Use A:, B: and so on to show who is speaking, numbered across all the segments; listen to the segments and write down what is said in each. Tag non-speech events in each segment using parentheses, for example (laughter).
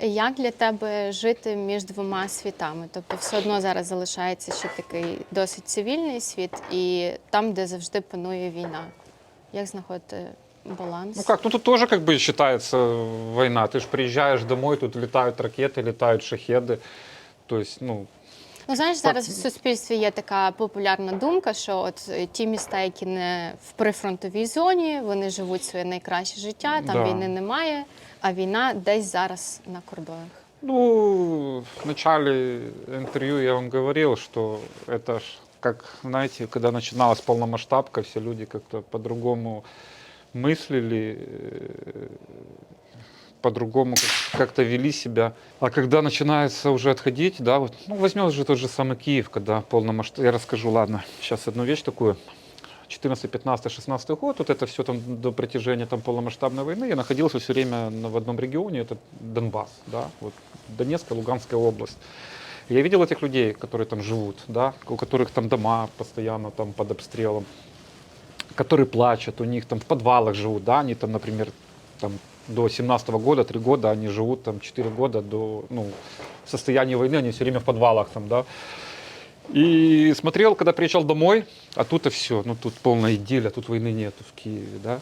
A: Як для тебе жити між двома світами? Тобто, все одно зараз залишається ще такий досить цивільний світ, і там, де завжди панує війна. Як знаходити баланс?
B: Ну как, ну тут тоже как бы считается война. Ты же приезжаешь домой, тут летают ракеты, летают шахеды. То есть, ну,
A: Ну, знаєш, зараз в суспільстві є така популярна думка, що от е, ті міста, які не в прифронтовій зоні, вони живуть своє найкраще життя, там
B: Да.
A: війни немає, а війна десь зараз на кордонах.
B: ну, в начале интервью я вам говорил, что это ж как, знаете, когда начиналась полномасштабка, все люди как-то по-другому мыслили, э, по-другому как- как-то вели себя. А когда начинается уже отходить, да, вот, ну, возьмем же тот же самый Киев, когда полномасштаб... Я расскажу, ладно, сейчас одну вещь такую. 14, 15, 16 год, вот это все там до протяжения там полномасштабной войны, я находился все время в одном регионе, это Донбасс, да, вот Донецкая, Луганская область. Я видел этих людей, которые там живут, да, у которых там дома постоянно там под обстрелом, которые плачут, у них там в подвалах живут, да, они там, например, там до 17 года, 3 года, они живут там 4 года до, ну, в состоянии войны, они все время в подвалах там, да. И смотрел, когда приезжал домой, а тут и все, ну тут полная идиллия, тут войны нету в Киеве, да.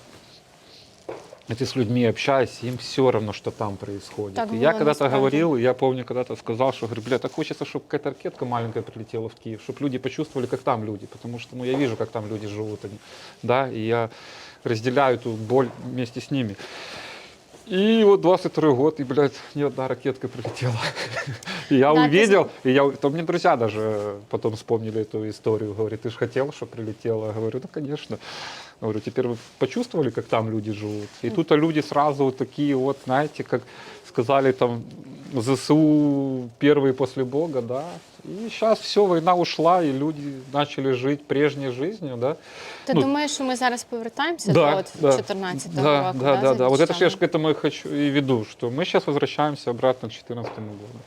B: И ты с людьми общаешься, им все равно, что там происходит.
A: Так
B: и я когда-то говорил, я помню, когда-то сказал, что, говорю, бля, так хочется, чтобы какая-то ракетка маленькая прилетела в Киев, чтобы люди почувствовали, как там люди, потому что, ну, я вижу, как там люди живут, они, да, и я разделяю эту боль вместе с ними. И вот 22 год, и, блядь, ни одна ракетка прилетела. (laughs) И я
A: Да, ты
B: увидел, и я, то мне друзья даже потом вспомнили эту историю. Говорит, ты же хотел, чтобы прилетело? Я говорю, ну, конечно. Говорю, теперь вы почувствовали, как там люди живут? И тут люди сразу вот такие вот, знаете, как сказали там, ЗСУ первые после Бога, да. И сейчас все, война ушла, и люди начали жить прежней жизнью, да.
A: Ти
B: Ну,
A: думаєш, що ми зараз повертаємося до от 14-го
B: да,
A: року?
B: да, да,
A: за
B: да. Вот это ж я
A: відчуттями?
B: ж к этому и хочу и веду, что мы сейчас возвращаемся обратно к 2014 году.